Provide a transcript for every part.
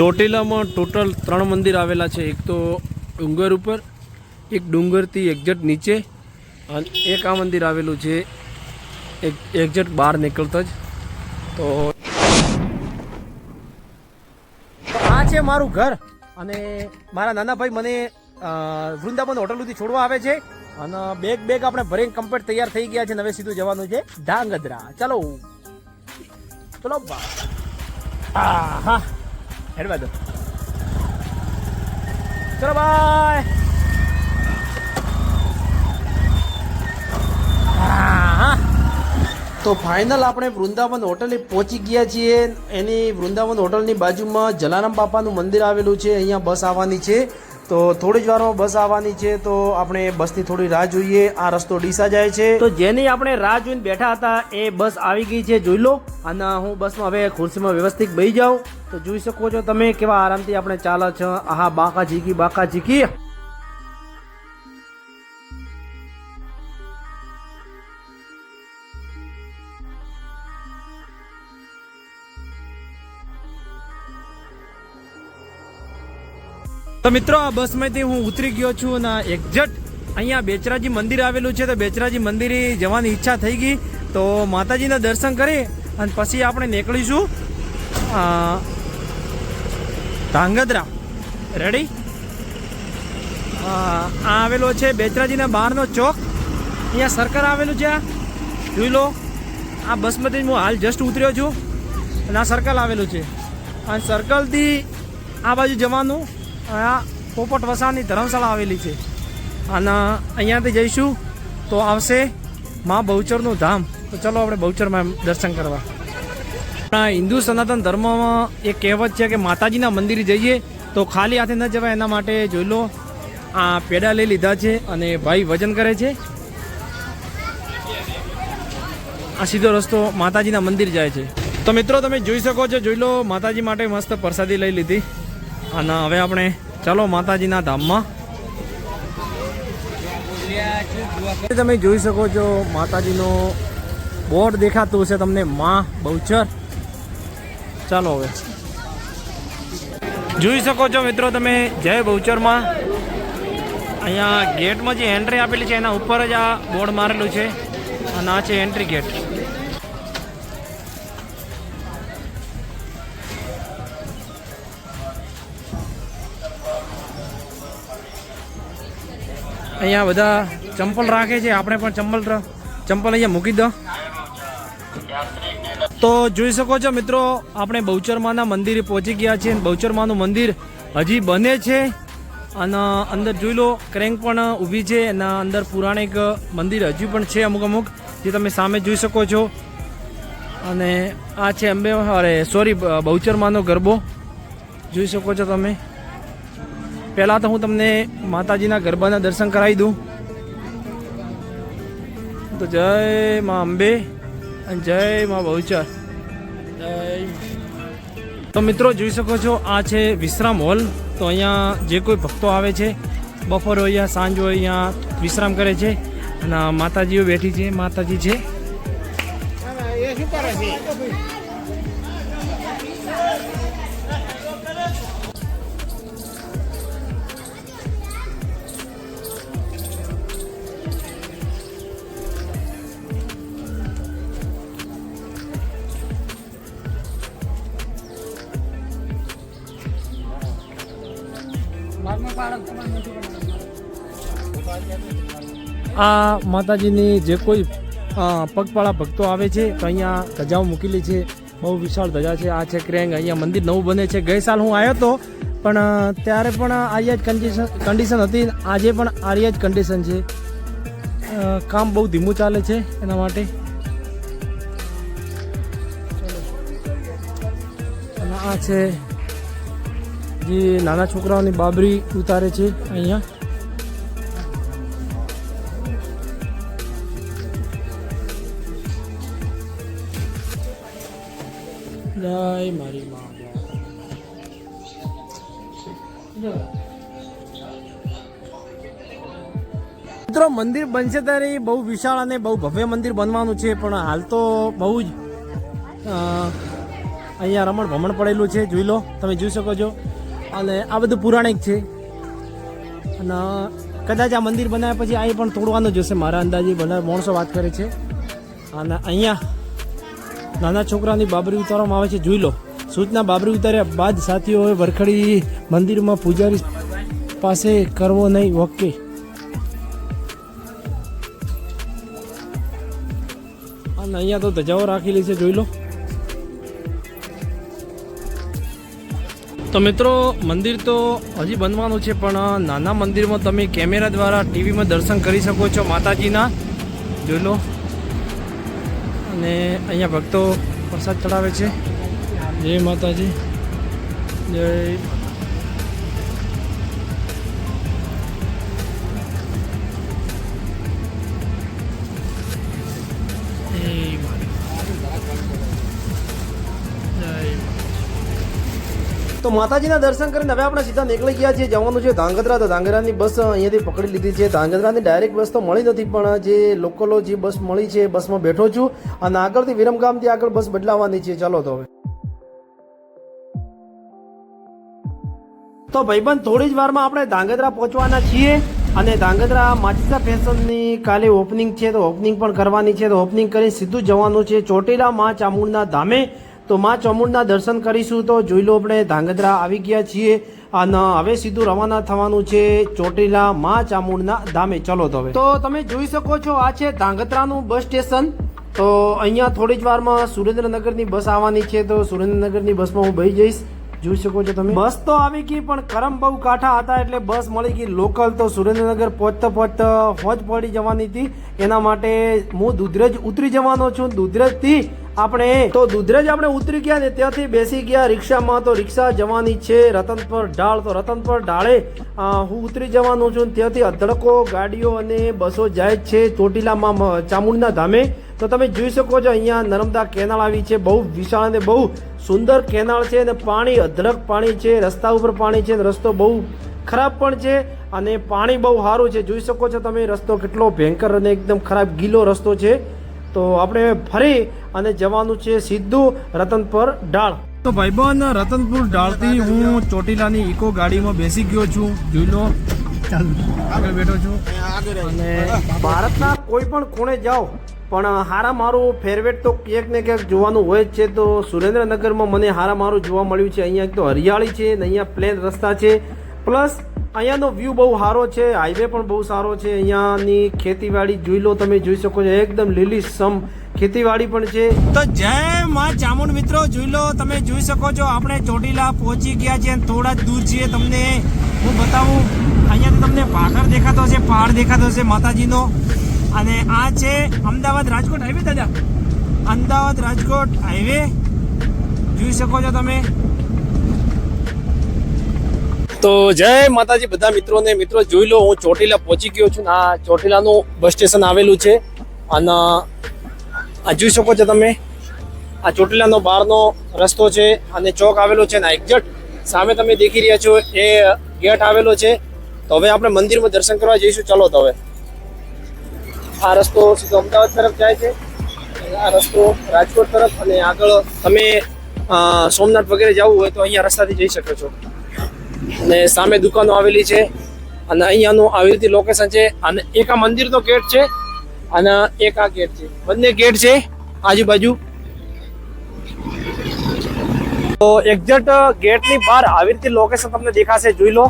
ચોટીલામાં total ત્રણ મંદિર આવેલા છે. એક તો ડુંગર ઉપર, એક ડુંગરથી એક્ઝેટ નીચે અને એક આ મંદિર આવેલું છે. એક એક્ઝેક્ટ બહાર નીકળતા જ. તો આ છે મારું ઘર અને મારા નાના ભાઈ મને વૃંદાવન હોટલ સુધી છોડવા આવે છે અને બેગ બેગ આપણે ભરીને કમ્પ્લીટ તૈયાર થઈ ગયા છે. હવે સીધું જવાનું છે ધાંગધ્રા. ચલો. ચલો હા હા હેડવા દો. ચલો બાય તો ફાઇનલ આપણે વૃંદાવન હોટલે પહોંચી ગયા છીએ. એની વૃંદાવન હોટલની બાજુમાં જલારામ બાપાનું મંદિર આવેલું છે. અહીંયા બસ આવવાની છે. તો થોડી જ વારમાં બસ આવવાની છે, તો આપણે બસની થોડી રાહ જોઈએ. આ રસ્તો ડીસા જાય છે. તો જેની આપણે રાહ જોઈને બેઠા હતા, એ બસ આવી ગઈ છે, જોઈ લો. અને હું બસમાં હવે ખુરશીમાં વ્યવસ્થિત બેસી જાઉં. તો જોઈ શકો છો તમે કેવા આરામથી આપણે ચાલે છે. આહા, બાકા ઝીકી બાકા ઝીકી. તો મિત્રો, આ બસમાંથી હું ઉતરી ગયો છું અને એક્ઝેક્ટ અહીંયા બેચરાજી મંદિર આવેલું છે. તો બેચરાજી મંદિરે જવાની ઈચ્છા થઈ ગઈ. તો માતાજીના દર્શન કરી અને પછી આપણે નીકળીશું ધાંગધ્રા. રેડી આ આવેલો છે બેચરાજીના બહારનો ચોક. અહીંયા સરકાર આવેલું છે જોઈ લો, આ બસમાંથી હું હાલ જસ્ટ ઉતર્યો છું અને આ સર્કલ આવેલું છે. અને સર્કલથી આ બાજુ જવાનું. આ પોપટ વસાની ધર્મશાળા આવેલી છે. અને અહીંયાથી જઈશું તો આવશે મા બહુચરનું ધામ. તો ચલો આપણે બહુચરમાં દર્શન કરવા. હિન્દુ સનાતન ધર્મમાં એક કહેવત છે કે માતાજીના મંદિરે જઈએ તો ખાલી હાથે ન જવાય એના માટે જોઈ લો, આ પેડા લઈ લીધા છે અને ભાઈ વજન કરે છે. આ સીધો રસ્તો માતાજીના મંદિર જાય છે. તો મિત્રો તમે જોઈ શકો છો, જોઈ લો, માતાજી માટે મસ્ત પ્રસાદી લઈ લીધી. અને હવે આપણે ચાલો માતાજીના ધામમાં. તમે જોઈ શકો છો, માતાજીનો બોર્ડ દેખાતું હશે તમને, માં બહુચર. ચાલો હવે. જોઈ શકો છો મિત્રો તમે, જય બહુચરમાં. અહીંયા ગેટમાં જે એન્ટ્રી આપેલી છે, એના ઉપર જ આ બોર્ડ મારેલું છે. અને આ છે એન્ટ્રી ગેટ અહીંયા બધા ચંપલ રાખે છે. આપણે પણ ચંપલ ચંપલ અહીંયા મૂકી દો. તો જોઈ શકો છો મિત્રો, આપણે બહુચરમાના મંદિરે પહોંચી ગયા છીએ અને બહુચરમાનું મંદિર હજી બને છે. અને અંદર જોઈ લો, ક્રેંક પણ ઊભી છે એના અંદર પુરાણિક મંદિર હજી પણ છે અમુક અમુક, જે તમે સામે જોઈ શકો છો. અને આ છે અંબે અરે સોરી બહુચરમાનો ગરબો. જોઈ શકો છો તમે. પહેલાં તો હું તમને માતાજીના ગરબાના દર્શન કરાવી દઉં. તો જય મા અંબે અને જય મા બહુચર. તો મિત્રો જોઈ શકો છો, આ છે વિશ્રામ હોલ. તો અહીંયા જે કોઈ ભક્તો આવે છે, બપોર હોય યા સાંજ હોય અહીંયા વિશ્રામ કરે છે. અને માતાજીઓ બેઠી છે, માતાજી છે. આ માતાજીની જે કોઈ પગપાળા ભક્તો આવે છે, તો અહીંયા ધજાઓ મૂકેલી છે. બહુ વિશાળ ધજા છે. આ છે ક્રેંગ. અહીંયા મંદિર નવું બને છે. ગઈ સાલ હું આવ્યો હતો, પણ ત્યારે પણ આ જ કન્ડિશન હતી. આજે પણ આ જ કન્ડિશન છે કામ બહુ ધીમું ચાલે છે એના માટે. આ છે જે નાના છોકરાઓની બાબરી ઉતારે છે અહીંયા. મિત્રો, મંદિર બનશે ત્યારે બહુ વિશાળ અને બહુ ભવ્ય મંદિર બનવાનું છે, પણ હાલ તો બહુ જ અહીંયા રમણ ભમણ પડેલું છે, જોઈ લો, તમે જોઈ શકો છો. અને આ બધું પુરાણિક છે. અને કદાચ આ મંદિર બનાવ્યા પછી અહીં પણ તોડવાનું જોશે મારા અંદાજે બધા માણસો વાત કરે છે. અને અહીંયા નાના છોકરાની બાબરી ઉતારવામાં આવે છે, જોઈ લો. સૂચના બાબરી ઉતાર્યા બાદ સાથીઓએ વરખડી મંદિરમાં પૂજારી પાસે કરવો નહીં, ઓકે. અને અહીંયા તો ધજાઓ રાખેલી છે, જોઈ લો. તો મિત્રો, મંદિર તો હજી બનવાનું છે, પણ નાના મંદિરમાં તમે કેમેરા દ્વારા ટીવીમાં દર્શન કરી શકો છો માતાજીના. જોઈ લો. અને અહીંયા ભક્તો પ્રસાદ ચડાવે છે. જય માતાજી. જય. તો માતાજીના દર્શન કરીને હવે આપણે સીધા નીકળી ગયા છીએ. જવાનું છે ધાંગધ્રા. તો ધાંગધ્રાની બસ અહીંયાથી પકડી લીધી છે. ધાંગધ્રાની ડાયરેક્ટ બસ તો મળી નથી, પણ જે લોકલો જે બસ મળી છે બસમાં બેઠો છું. અને આગળથી વિરમગામથી આગળ બસ બદલાવાની છે. ચાલો તો હવે. તો ભાઈબંધ થોડી જ વારમાં આપણે ધાંગધ્રા પહોંચવાના છીએ અને ધાંગધ્રા માચીસા ફેશનની કાલે ઓપનિંગ છે, તો ઓપનિંગ પણ કરવાની છે, તો ઓપનિંગ કરી સીધું જવાનું છે ચોટીલા મા ચામુંડના ધામે. તો મા ચામુંડના દર્શન કરીશું તો જોઈ લો આપણે ધાંગધ્રા આવી ગયા છીએ. અને હવે સીધું રવાના થવાનું છે ચોટીલા મા ચામુંડના ધામે. ચલો તો હવે. તો તમે જોઈ શકો છો આ છે ધાંગધ્રાનું બસ સ્ટેશન. તો અહીંયા થોડી જ વારમાં સુરેન્દ્રનગરની બસ આવવાની છે, તો સુરેન્દ્રનગરની બસમાં હું ભાઈ જઈશ. જોઈ શકો છો તમે. બસ તો આવી ગઈ, પણ કરમ બહુ કાંઠા હતા એટલે બસ મળી ગઈ. લોકલ તો સુરેન્દ્રનગર પહોંચતા પહોંચતા હોજ પડી જવાની હતી. એના માટે હું દુધરેજ ઉતરી જવાનો છું. દુધરેજથી આપણે, તો દુધરેજ આપણે ઉતરી ગયા ને ત્યાંથી બેસી ગયા રિક્ષામાં. તો રિક્ષા જવાની છે રતનપર ઢાળ. તો રતનપર ઢાળે હું ઉતરી જવાનું છું ત્યાંથી અધડકો, ગાડીઓ અને બસો જાય છે ચોટીલામાં ચામુંડના ધામે. તો તમે જોઈ શકો છો, અહીંયા નર્મદા કેનાલ આવી છે. બહુ વિશાળ અને બહુ સુંદર કેનાળ છે અને પાણી અધરક પાણી છે રસ્તા ઉપર પાણી છે અને રસ્તો બહુ ખરાબ પણ છે અને પાણી બહુ સારું છે. જોઈ શકો છો તમે રસ્તો કેટલો ભયંકર અને એકદમ ખરાબ ગીલો રસ્તો છે. તો આપણે ફરી અને જવાનું છે સીધું રતનપર ડાળ. તો ભાઈબંધ રતનપુર ડાળથી હું ચોટીલાની ઇકો ગાડીમાં બેસી ગયો છું. જોઈ લો. આગળ બેઠો છું. અને ભારતના કોઈ પણ ખૂણે જાઓ પણ હારા મારું ફેરવેટ તો ક્યાંક ને ક્યાંક જોવાનું હોય જ છે. તો સુરેન્દ્રનગરમાં મને હારા મારું જોવા મળ્યું છે. અહીંયા તો હરિયાળી છે ને અહીંયા પ્લેન રસ્તા છે. પ્લસ અહીંયાનો વ્યૂ બહુ સારો છે. હાઈવે પણ બહુ સારો છે. અહીંયાની ખેતીવાડી જોઈ લો તમે, જોઈ શકો છો. એકદમ લીલી સમ ખેતીવાડી પણ છે. તો જય માં ચામુંડ મિત્રો, જોઈ લો તમે, જોઈ શકો છો. આપણે ચોટીલા પહોંચી ગયા છે થોડા દૂર છીએ. તમને હું બતાવું, અહીંયાથી તમને પાખર દેખાતો હશે, પહાડ દેખાતો હશે, માતાજીનો. અને આ છે અમદાવાદ રાજકોટ હાઈવે દાદા. અમદાવાદ રાજકોટ હાઈવે જોઈ શકો છો તમે. તો જય માતાજી બધા મિત્રોને. મિત્રો, જોઈ લો, હું ચોટીલા પહોંચી ગયો છું આ ચોટીલાનું બસ સ્ટેશન આવેલું છે. અને આ જોઈ શકો છો તમે, આ ચોટીલાનો બહારનો રસ્તો છે અને ચોક આવેલો છે ને એક્ઝેક્ટ સામે તમે દેખી રહ્યા છો, એ ગેટ આવેલો છે. તો હવે આપણે મંદિરમાં દર્શન કરવા જઈશું. ચલો તો હવે. આ રસ્તો સીધો અમદાવાદ તરફ જાય છે. આ રસ્તો રાજકોટ તરફ અને આગળ તમે સોમનાથ વગેરે જવું હોય તો અહીંયા રસ્તાથી જઈ શકો છો. અને સામે દુકાનો આવેલી છે અને અહીંયાનું આવી રીતે લોકેશન છે અને એક આ મંદિરનો ગેટ છે અને એક આ ગેટ છે. બંને ગેટ છે આજુબાજુ. તો એક્ઝેક્ટ ગેટની બહાર આવી રીતે લોકેશન તમને દેખાશે, જોઈ લો.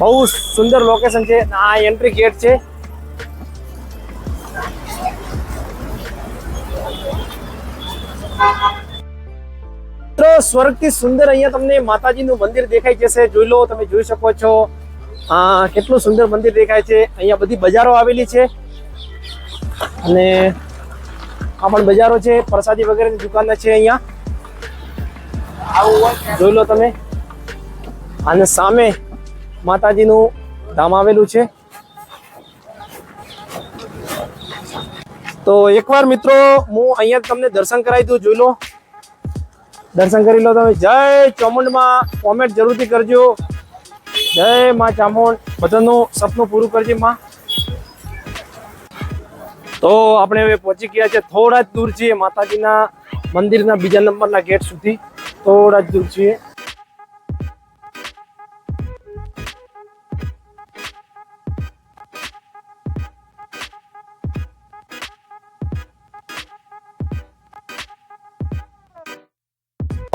બહુ સુંદર લોકેશન છે આ એન્ટ્રી ગેટ છે. મિત્રો, સ્વર્ગથી સુંદર અહીંયા તમને માતાજીનું મંદિર દેખાય જશે. જોઈ લો, તમે જોઈ શકો છો. આ કેટલું સુંદર મંદિર દેખાય છે. અહીંયા બધી બજારો આવેલી છે. અને આ પણ બજારો છે, પ્રસાદી વગેરેની દુકાન છે અહીંયા. જોઈ લો તમે. અને સામે માતાજીનું ધામ આવેલું છે. તો એકવાર મિત્રો, હું અહીંયા તમને દર્શન કરાવી દઉં, જોઈ લો. દર્શન કરી લો તમે. જય ચામુંડમાં કોમેન્ટ જરૂરથી કરજો. જય માં ચામુંડ. બધાનું સપનું પૂરું કરજે માં. તો આપણે હવે પહોંચી ગયા છે થોડા જ દૂર છીએ માતાજીના મંદિરના બીજા નંબરના ગેટ સુધી. થોડા જ દૂર છીએ.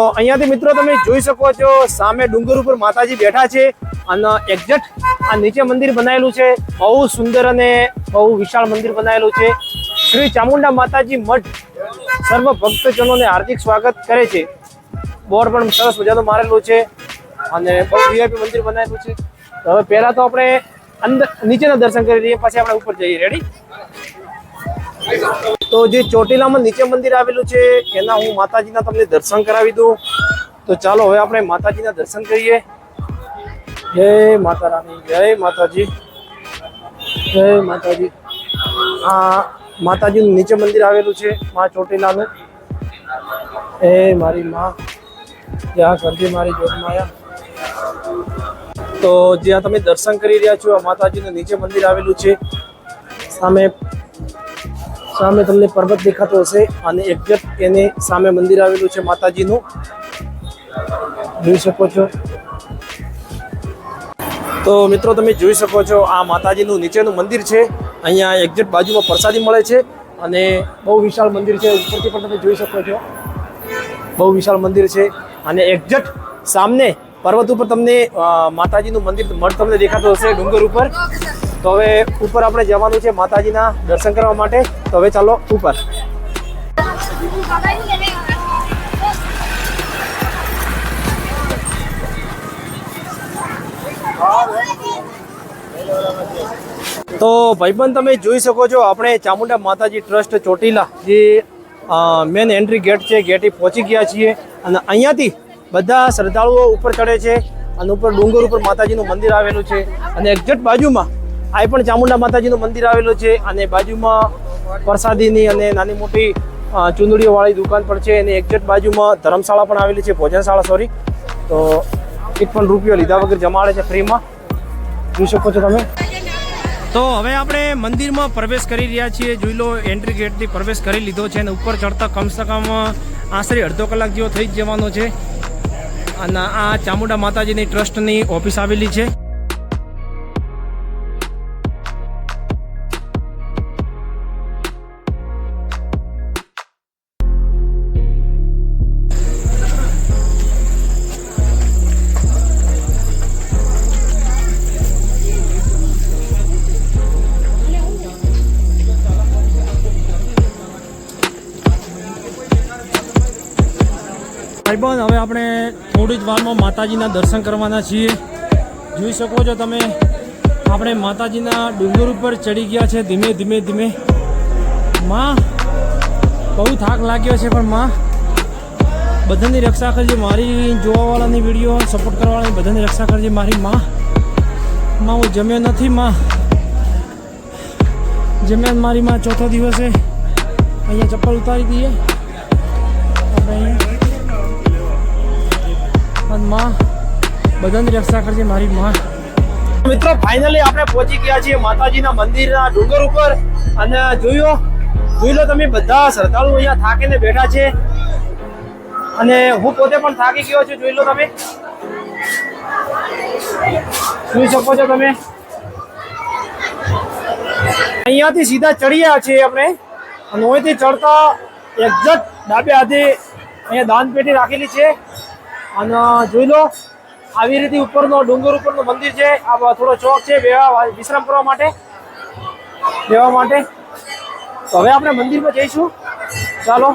અહીંયાથી મિત્રો તમે જોઈ શકો છો, સામે ડુંગર ઉપર માતાજી બેઠા છે અને એક્ઝેક્ટ આ નીચે મંદિર બનાવેલું છે, બહુ સુંદર અને બહુ વિશાળ મંદિર બનાવેલું છે. શ્રી ચામુંડા માતાજી મઠ સર્વ ભક્તજનોને હાર્દિક સ્વાગત કરે છે. બોર્ડ પણ સરસ મજાનું મારેલું છે અને બહુ વીઆઈપી મંદિર બનાવેલું છે. હવે પહેલા તો આપણે અંદર નીચેના દર્શન કરી લઈએ, પછી આપણે ઉપર જઈએ. રેડી તો જે ચોટીલામાં નીચે મંદિર આવેલું છે, એના હું માતાજીના તમને દર્શન કરાવી દઉં. તો ચાલો હવે આપણે માતાજીના દર્શન કરીએ. જય માતા રાણી જય માતાજી. જય માતાજી. આ માતાજીનું નીચે મંદિર આવેલું છે, મા ચોટીલાનું. એ મારી માં. જ્યાં કરજે મારી જોગમાયા તો જ્યાં તમે દર્શન કરી રહ્યા છો, આ માતાજીનું નીચે મંદિર આવેલું છે. સામે સામે તમને પર્વત દેખાતો હશે અને એક્ઝેક્ટ એની સામે મંદિર આવેલું છે માતાજીનું. જોઈ શકો છો. તો મિત્રો, તમે જોઈ શકો છો, આ માતાજીનું નીચેનું મંદિર છે. અહીંયા એક્ઝેક્ટ બાજુમાં પ્રસાદી મળે છે અને બહુ વિશાળ મંદિર છે. ઉપરથી પણ તમે જોઈ શકો છો. બહુ વિશાળ મંદિર છે અને એક્ઝેક્ટ સામને પર્વત ઉપર તમને માતાજીનું મંદિર મઠ તમને દેખાતો હશે ડુંગર ઉપર. તો હવે ઉપર આપણે જવાનું છે માતાજીના દર્શન કરવા માટે. તો હવે ચાલો ઉપર. તો ભાઈબંધ, તમે જોઈ શકો છો, આપણે ચામુંડા માતાજી ટ્રસ્ટ ચોટીલા જે મેન એન્ટ્રી ગેટ છે, ગેટે પહોંચી ગયા છીએ. અને અહીંયાથી બધા શ્રદ્ધાળુઓ ઉપર ચડે છે અને ઉપર ડુંગર ઉપર માતાજીનું મંદિર આવેલું છે. અને એક્ઝેક્ટ બાજુમાં આ પણ ચામુંડા માતાજીનું મંદિર આવેલું છે અને બાજુમાં પ્રસાદીની અને નાની મોટી ચૂંદડીઓવાળી દુકાન પણ છે અને એક્ઝેક્ટ બાજુમાં ધર્મશાળા પણ આવેલી છે, ભોજનશાળા સોરી તો એક પણ રૂપિયો લીધા વગર જમાડે છે ફ્રીમાં. જોઈ શકો છો તમે. તો હવે આપણે મંદિરમાં પ્રવેશ કરી રહ્યા છીએ. જોઈ લો એન્ટ્રી ગેટથી પ્રવેશ કરી લીધો છે અને ઉપર ચડતા કમસે કમ, આશરે અડધો કલાક જેવો થઈ જ જવાનો છે. અને આ ચામુંડા માતાજીની ટ્રસ્ટની ઓફિસ આવેલી છે. ભાઈબંધ હવે આપણે થોડી જ વારમાં માતાજીના દર્શન કરવાના છીએ. જોઈ શકો છો તમે, આપણે માતાજીના ડુંગર ઉપર ચડી ગયા છે ધીમે ધીમે ધીમે. માં, બહુ થાક લાગ્યો છે પણ માં, બધાની રક્ષા કરજે. મારી જોવાવાળાની વીડિયો સપોર્ટ કરવાવાળાની બધાની રક્ષા કરજે મારી માં. માં, હું જમ્યો નથી, માં. જમ્યા મારી માં ચોથો દિવસે. અહીંયા ચપ્પલ ઉતારી દઈએ. આપણે અહીંયા માં. બધાની રક્ષા કરજે મારી માં. મિત્રો ફાઇનલી આપણે પહોંચી ગયા છીએ માતાજીના મંદિરના ડુંગર ઉપર. અને જોયો, જોઈ લો તમે, બધા શ્રદ્ધાળુ અહીંયા થાકીને બેઠા છે. અને હું પોતે પણ થાકી ગયો છું, જોઈ લો તમે. જોઈ શકો છો તમે. અહીંયાથી સીધા ચડ્યા છીએ આપણે. અને અહીંથી ચડતા એક્ઝેક્ટ ડાબે હાથે અહીંયા દાન પેટી રાખેલી છે. અને જોઈ લો, આવી રીતે ઉપરનો, ડુંગર ઉપરનું મંદિર છે. આ થોડો ચોક છે, બેવા વિશ્રામ કરવા માટે. બેવા માટે. તો હવે આપણે મંદિરમાં જઈશું. ચાલો.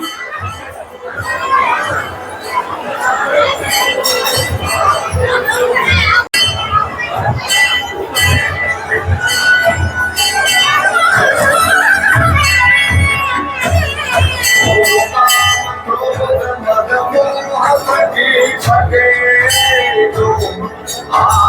Ah!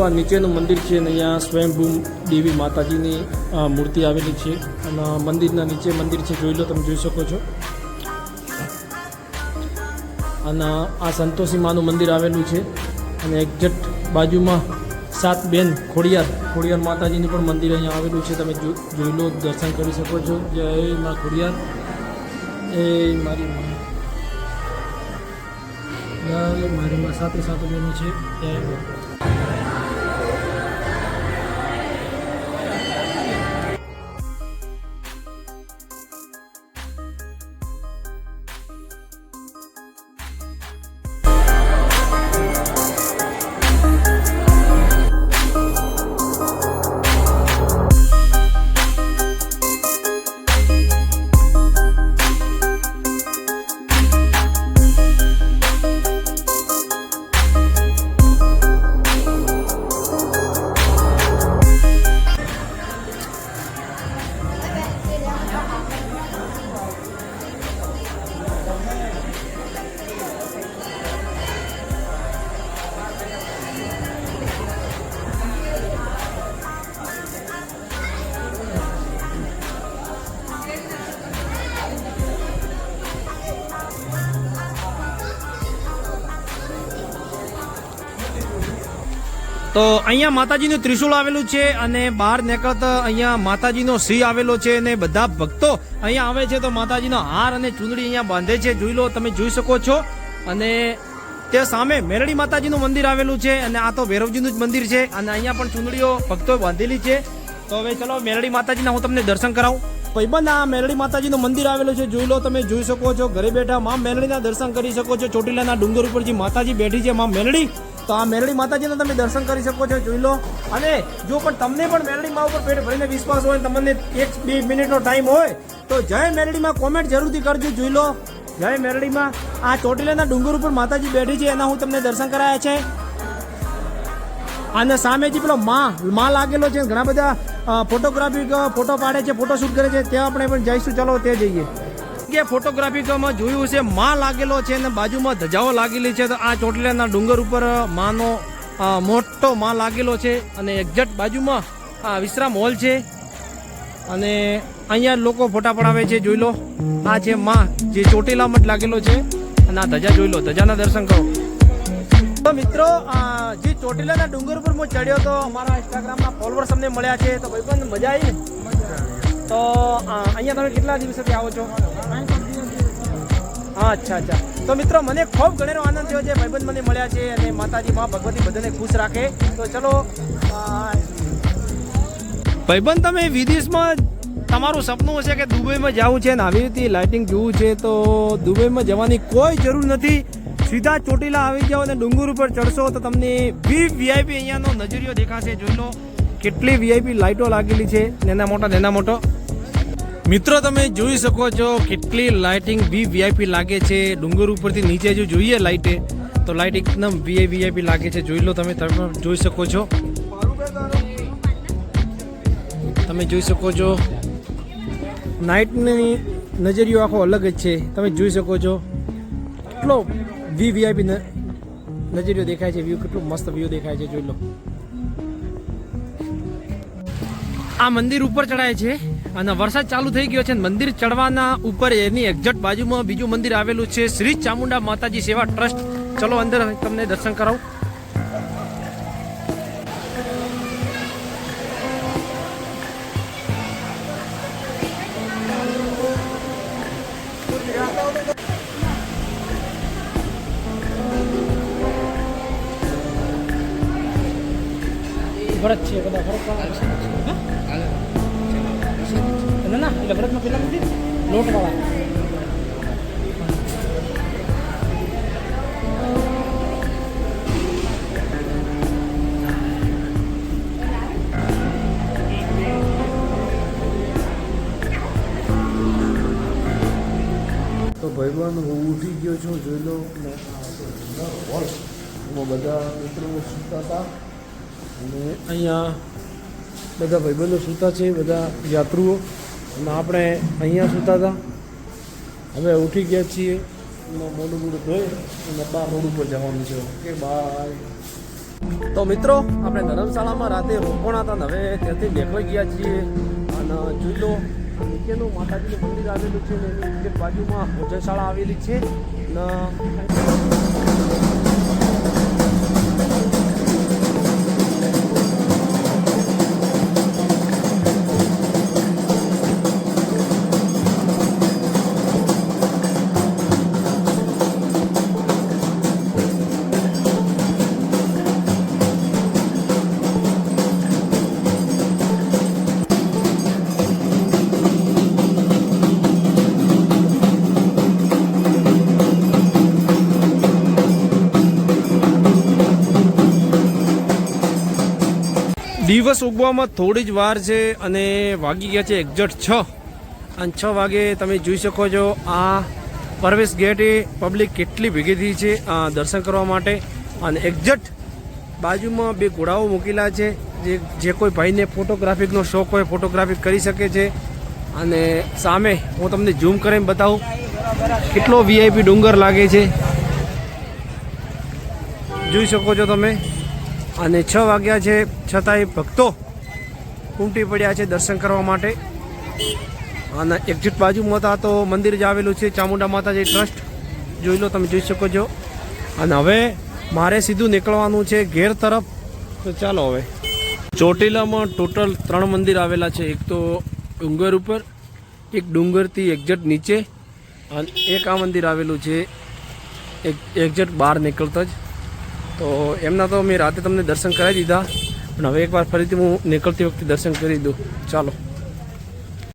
આ નીચેનું મંદિર છે અને અહીંયા સ્વયંભૂ દેવી માતાજીની મૂર્તિ આવેલી છે. અને મંદિરના નીચે મંદિર છે, જોઈ લો તમે, જોઈ શકો છો. અને આ સંતોષી માનું મંદિર આવેલું છે. અને એક્ઝેક્ટ બાજુમાં સાત બેન ખોડિયાર ખોડિયાર માતાજીનું પણ મંદિર અહીંયા આવેલું છે. તમે જોઈ લો, દર્શન કરી શકો છો. જય મા ખોડિયાર. એ મારી મારી સાથે સાથે બેનો છે. જય તો અહીંયા માતાજીનું ત્રિશુલ આવેલું છે અને બહાર નીકળતા અહીંયા માતાજીનો સિંહ આવેલો છે અને બધા ભક્તો અહીંયા આવે છે તો માતાજીનો હાર અને ચૂંદડી અહીંયા બાંધે છે. જોઈ લો, તમે જોઈ શકો છો. અને તે સામે મેરડી માતાજીનું મંદિર આવેલું છે અને આ તો ભૈરવજીનું જ મંદિર છે અને અહીંયા પણ ચૂંદડીઓ ભક્તો બાંધેલી છે. તો હવે ચલો, મેરડી માતાજીના હું તમને દર્શન કરાવું. ભાઈબંધ આ મેરડી માતાજીનું મંદિર આવેલું છે. જોઈ લો, તમે જોઈ શકો છો. ઘરે બેઠા મા મેરડીના દર્શન કરી શકો છો. ચોટીલાના ડુંગર ઉપર જે માતાજી બેઠી છે, મા મેરડી. તો આ મેરડી માતાજીના તમે દર્શન કરી શકો છો, જોઈ લો. અને જો પણ તમને પણ મેરડી માં ઉપર પેટ ભરીને વિશ્વાસ હોય તમને એક બે મિનિટનો ટાઈમ હોય, તો જય મેરડીમાં કોમેન્ટ જરૂરથી કરજો, જોઈ લો. જય મેરડીમાં આ ચોટીલાના ડુંગર ઉપર માતાજી બેઠી છે, એના હું તમને દર્શન કરાયા છે. અને સામે જે પેલો માં માં લાગેલો છે, ઘણા બધા ફોટોગ્રાફી ફોટો પાડે છે, ફોટોશૂટ કરે છે, ત્યાં આપણે પણ જઈશું. ચલો તે જઈએ. કે ફોટોગ્રાફીમાં જોયું છે. માં લાગેલો છે અને બાજુમાં ધજાઓ લાગેલી છે. તો આ ચોટીલાના ડુંગર ઉપર માનો મોટો માં લાગેલો છે અને એક્ઝેક્ટ બાજુમાં, આ વિશ્રામ હોલ છે. અને અહીંયા લોકો ફોટા પડાવે છે, જોઈ લો. આ છે માં, જે ચોટીલામાં જ લાગેલો છે. અને આ ધજા જોઈ લો, ધજાના દર્શન કરો. તો મિત્રો જે ચોટીલાના ડુંગર ઉપર હું ચડ્યો તો અમારા ઇન્સ્ટાગ્રામના ફોલોવર્સ અમને મળ્યા છે. તો ભાઈ પણ મજા આવી ને? તો અહીંયા તમે કેટલા દિવસથી આવો છો? હા, અચ્છા અચ્છા. તો મિત્રો, મને ખૂબ ઘણેરો આનંદ થયો છે, ભાઈબંધ મને મળ્યા છે અને માતાજી માં ભગવતી બધાને ખુશ રાખે. તો ચલો ભાઈબંધ, તમે વિદેશમાં તમારું સપનું હશે કે દુબઈમાં જવું છે ને આવી રીતે લાઇટિંગ જોવું છે, તો દુબઈમાં જવાની કોઈ જરૂર નથી. સીધા ચોટીલા આવી જાઓ અને ડુંગર ઉપર ચડશો તો તમને વીઆઈપી અહીંયાનો નજરિયો દેખાશે. જોઈ લો, કેટલી વીઆઈપી લાઇટો લાગેલી છે. નેના મોટા, નેના મોટો. મિત્રો, તમે જોઈ શકો છો કેટલી લાઇટિંગ વી વીઆઈપી લાગે છે. ડુંગર ઉપરથી નીચે જો જોઈએ લાઇટે તો લાઇટ એકદમ વીઆઈપી લાગે છે. જોઈ લો તમે તમે જોઈ શકો છો. તમે જોઈ શકો છો. નાઇટની નજરિયો આખો અલગ જ છે. તમે જોઈ શકો છો કેટલો વી વીઆઈપી નજરિયો દેખાય છે વ્યૂ કેટલો મસ્ત વ્યૂ દેખાય છે, જોઈ લો. આ મંદિર ઉપર ચડાય છે. અને વરસાદ ચાલુ થઈ ગયો છે મંદિર ચડવાના ઉપર એની એક્ઝેક્ટ બાજુમાં બીજું મંદિર આવેલું છે. શ્રી ચામુંડા માતાજી સેવા ટ્રસ્ટ. ચલો અંદર તમને દર્શન કરાવું. ભરત છે, બધા ભરત ના લોટવાળા તો ભાઈબંધ હું ઉઠી ગયો છું, જોઈ લો. એમાં બધા મિત્રો સૂતા હતા. અને અહીંયા બધા ભાઈબંધો સૂતા છે, બધા યાત્રુઓ. અને આપણે અહીંયા સૂતા હતા. હવે ઉઠી ગયા છીએ. મોડું મોઢું ધોઈ અને બાર રોડ ઉપર જવાનું છે. ઓકે બાય તો મિત્રો, આપણે ધર્મશાળામાં રાતે રોકાણા હતા હવે ત્યાંથી નીકળી ગયા છીએ. અને જોઈ લો નીચેનું માતાજીનું મંદિર આવેલું છે ને એની બાજુમાં ભોજનશાળા આવેલી છે. ને દિવસ ઉગવામાં થોડી જ વાર છે અને વાગી ગયા છે એક્ઝેક્ટ છ. અને છ વાગે તમે જોઈ શકો છો આ પ્રવેશ ગેટે પબ્લિક કેટલી ભેગી થઈ છે દર્શન કરવા માટે. અને એક્ઝેક્ટ બાજુમાં બે ઘોડાઓ મૂકેલા છે, જે જે કોઈ ભાઈને ફોટોગ્રાફિકનો શોખ હોય ફોટોગ્રાફી કરી શકે છે. અને સામે હું તમને ઝૂમ કરીને બતાવું, કેટલો વીઆઈપી ડુંગર લાગે છે. જોઈ શકો છો તમે. અને છ વાગ્યા છે છતાંય ભક્તો ઉમટી પડ્યા છે દર્શન કરવા માટે. અને એક્ઝિટ બાજુમાં હતા તો મંદિર જ આવેલું છે, ચામુંડા માતાજી ટ્રસ્ટ. જોઈ લો તમે, જોઈ શકો છો. અને હવે મારે સીધું નીકળવાનું છે ઘેર તરફ. તો ચાલો હવે. ચોટીલામાં ટોટલ ત્રણ મંદિર આવેલા છે. એક તો ડુંગર ઉપર, એક ડુંગરથી એક્ઝેટ નીચે, અને એક આ મંદિર આવેલું છે. એક એક્ઝેટ બહાર નીકળતા જ. તો એમના તો મેં રાતે તમને દર્શન કરાવી દીધા, પણ હવે એકવાર ફરીથી હું નીકળતી વખતે દર્શન કરી દઉં. ચાલો.